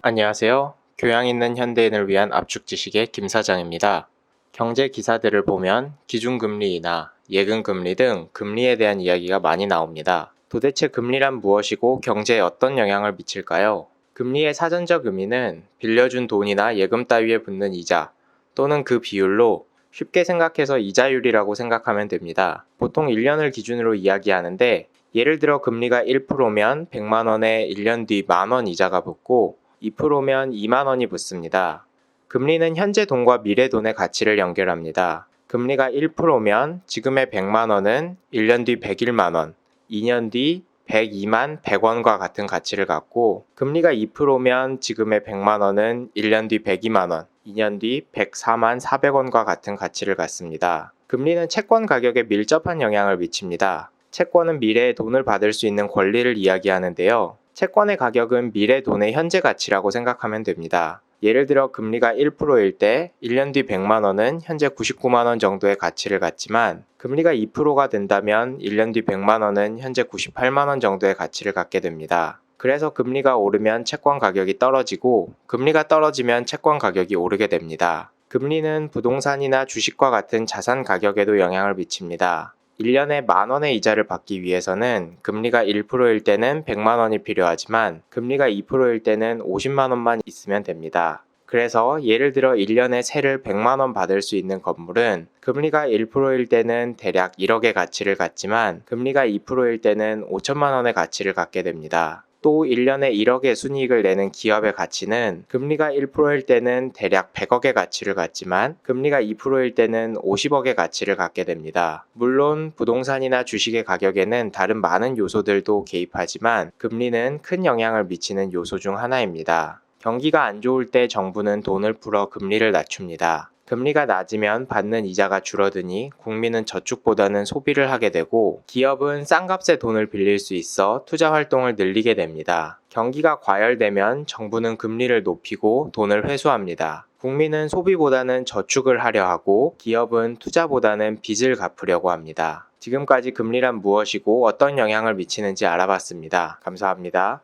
안녕하세요. 교양 있는 현대인을 위한 압축 지식의 김 사장입니다. 경제 기사들을 보면 기준금리나 예금금리 등 금리에 대한 이야기가 많이 나옵니다. 도대체 금리란 무엇이고 경제에 어떤 영향을 미칠까요? 금리의 사전적 의미는 빌려준 돈이나 예금 따위에 붙는 이자 또는 그 비율로 쉽게 생각해서 이자율이라고 생각하면 됩니다. 보통 1년을 기준으로 이야기하는데 예를 들어 금리가 1%면 100만 원에 1년 뒤 만원 이자가 붙고 2%면 2만 원이 붙습니다. 금리는 현재 돈과 미래 돈의 가치를 연결합니다. 금리가 1%면 지금의 100만 원은 1년 뒤 101만 원, 2년 뒤 102만 100원과 같은 가치를 갖고 금리가 2%면 지금의 100만 원은 1년 뒤 102만 원, 2년 뒤 104만 400원과 같은 가치를 갖습니다. 금리는 채권 가격에 밀접한 영향을 미칩니다. 채권은 미래에 돈을 받을 수 있는 권리를 이야기하는데요. 채권의 가격은 미래 돈의 현재 가치라고 생각하면 됩니다. 예를 들어 금리가 1%일 때 1년 뒤 100만 원은 현재 99만 원 정도의 가치를 갖지만 금리가 2%가 된다면 1년 뒤 100만 원은 현재 98만 원 정도의 가치를 갖게 됩니다. 그래서 금리가 오르면 채권 가격이 떨어지고 금리가 떨어지면 채권 가격이 오르게 됩니다. 금리는 부동산이나 주식과 같은 자산 가격에도 영향을 미칩니다. 1년에 만 원의 이자를 받기 위해서는 금리가 1%일 때는 100만 원이 필요하지만 금리가 2%일 때는 50만 원만 있으면 됩니다. 그래서 예를 들어 1년에 세를 100만 원 받을 수 있는 건물은 금리가 1%일 때는 대략 1억의 가치를 갖지만 금리가 2%일 때는 5천만 원의 가치를 갖게 됩니다. 또 1년에 1억의 순이익을 내는 기업의 가치는 금리가 1%일 때는 대략 100억의 가치를 갖지만 금리가 2%일 때는 50억의 가치를 갖게 됩니다. 물론 부동산이나 주식의 가격에는 다른 많은 요소들도 개입하지만 금리는 큰 영향을 미치는 요소 중 하나입니다. 경기가 안 좋을 때 정부는 돈을 풀어 금리를 낮춥니다. 금리가 낮으면 받는 이자가 줄어드니 국민은 저축보다는 소비를 하게 되고 기업은 싼 값에 돈을 빌릴 수 있어 투자 활동을 늘리게 됩니다. 경기가 과열되면 정부는 금리를 높이고 돈을 회수합니다. 국민은 소비보다는 저축을 하려 하고 기업은 투자보다는 빚을 갚으려고 합니다. 지금까지 금리란 무엇이고 어떤 영향을 미치는지 알아봤습니다. 감사합니다.